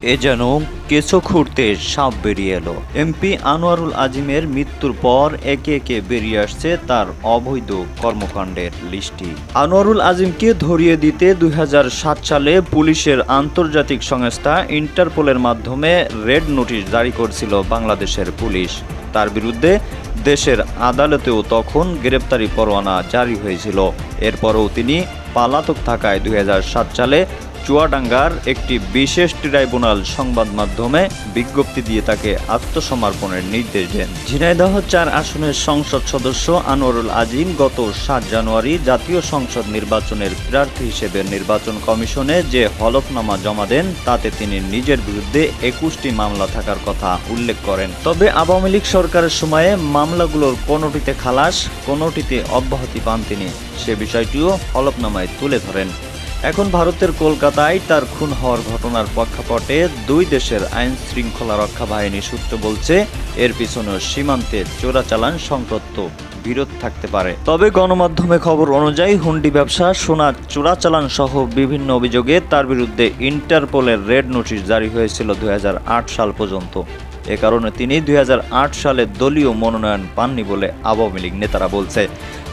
এ যেন কেঁচো খুঁড়তে সাপ বেরিয়ে এলো। এমপি আনোয়ারুল আজিমের মৃত্যুর পর একে একে বেরিয়ে আসছে তার অবৈধ কর্মকাণ্ডের লিস্টটি। আনোয়ারুল আজিমকে ধরিয়ে দিতে দুই হাজার সাত সালে পুলিশের আন্তর্জাতিক সংস্থা ইন্টারপোলের মাধ্যমে রেড নোটিশ জারি করছিল বাংলাদেশের পুলিশ। তার বিরুদ্ধে দেশের আদালতেও তখন গ্রেপ্তারি পরোয়ানা জারি হয়েছিল। এরপরও তিনি পালাতক থাকায় দুই হাজার সাত সালে চুয়াডাঙ্গার একটি বিশেষ ট্রাইব্যুনাল সংবাদ মাধ্যমে বিজ্ঞপ্তি দিয়ে তাকে আত্মসমর্পণের নির্দেশ দেন। ঝিনাইদহ চার আসনের সংসদ সদস্য আনোয়ারুল আজিম গত সাত জানুয়ারি জাতীয় সংসদ নির্বাচনের প্রার্থী হিসেবে নির্বাচন কমিশনে যে হলফনামা জমা দেন, তাতে তিনি নিজের বিরুদ্ধে একুশটি মামলা থাকার কথা উল্লেখ করেন। তবে আওয়ামী লীগ সরকারের সময়ে মামলাগুলোর কোনোটিতে খালাস, কোনোটিতে অব্যাহতি পান তিনি। সে বিষয়টিও হলফনামায় তুলে ধরেন। এখন ভারতের কলকাতায় তার খুন হওয়ার ঘটনার প্রেক্ষাপটে দুই দেশের আইন শৃঙ্খলা রক্ষা বাহিনী সূত্র বলছে, এর পিছনে সীমান্তে চোরাচালান সংক্রান্ত বিরোধ থাকতে পারে। তবে গণমাধ্যমে খবর অনুযায়ী হুন্ডি ব্যবসা, সোনা চোরাচালান সহ বিভিন্ন অভিযোগে তার বিরুদ্ধে ইন্টারপোলের রেড নোটিশ জারি হয়েছিল দু হাজার আট সাল পর্যন্ত। এ কারণে তিনি দুই সালে দলীয় মনোনয়ন পাননি বলে আওয়ামী লীগ নেতারা বলছে।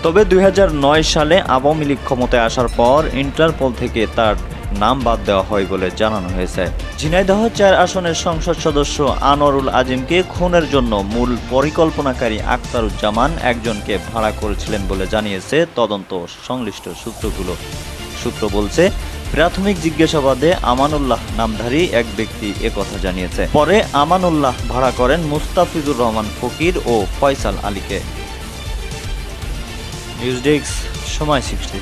তবে দুই হাজার নয় সালে আওয়ামী লীগ ক্ষমতায় আসার পর ইন্টারপোল থেকে তার নাম বাদ দেওয়া হয় বলে জানানো হয়েছে। ঝিনাইদহ চার আসনের সংসদ সদস্য আনোয়ারুল আজিমকে খুনের জন্য মূল পরিকল্পনাকারী আখতারুজ্জামান একজনকে ভাড়া করেছিলেন বলে জানিয়েছে তদন্ত সংশ্লিষ্ট সূত্রগুলো। সূত্র বলছে প্রাথমিক জিজ্ঞাসাবাদে আমানুল্লাহ নামধারী এক ব্যক্তি কথা জানিয়েছে। পরে আমানুল্লাহ ভাড়া করেন মুস্তাফিজুর রহমান ফকির ও ফয়সাল আলীকে। নিউজ ডেস্ক, সময় সিক্সটি